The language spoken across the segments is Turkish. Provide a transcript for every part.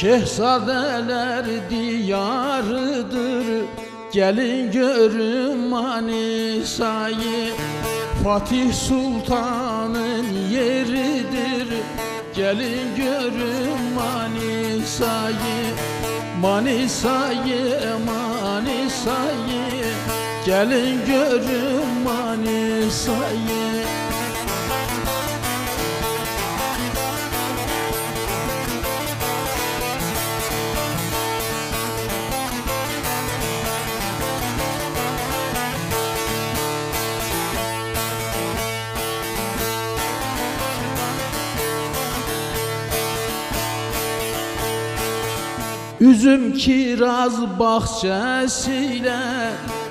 Şehzadeler diyarıdır. Gelin görün Manisa'yı. Fatih Sultan'ın yeridir. Gelin görün Manisa'yı. Manisa'yı Manisa'yı. Gelin görün Manisa'yı Üzüm kiraz bahçesiyle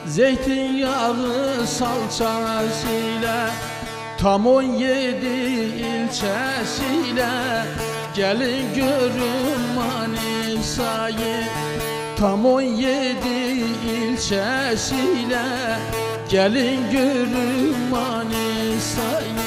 Zeytinyağı salçasıyla Tam on yedi ilçesiyle Gelin görün Manisa'yı. Tam on yedi ilçesiyle Gelin görün Manisa'yı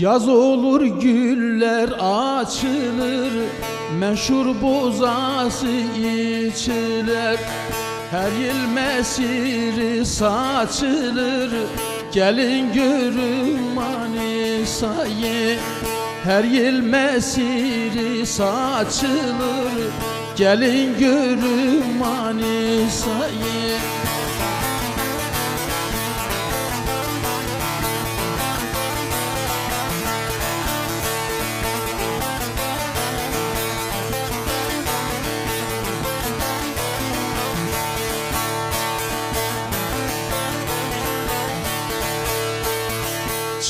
Yaz olur güller açılır Meşhur bozası içilir. Her yıl mesiri saçılır Gelin görün Manisa'yı. Her yıl mesiri saçılır Gelin görün Manisa'yı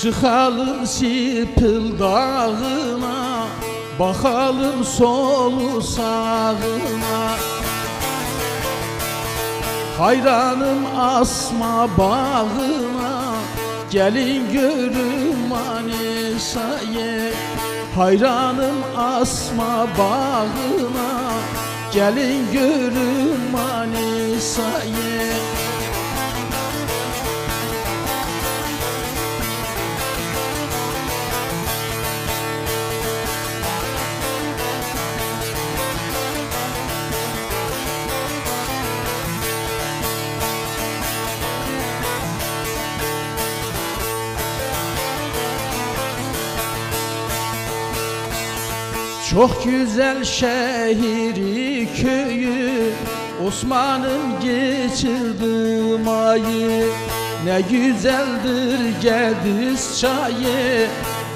Çıkalım Sipil dağına Bakalım solu sağına Hayranım asma bağına Gelin görün Manisa'yı Hayranım asma bağına Gelin görün Manisa'yı Çok güzel şehri köyü Osman'ın geçirdi mayı. Ne güzeldir Gediz çayı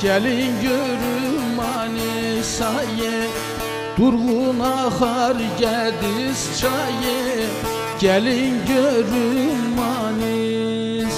Gelin görün Manisa'yı Durgun akar Gediz çayı Gelin görün Manisa'yı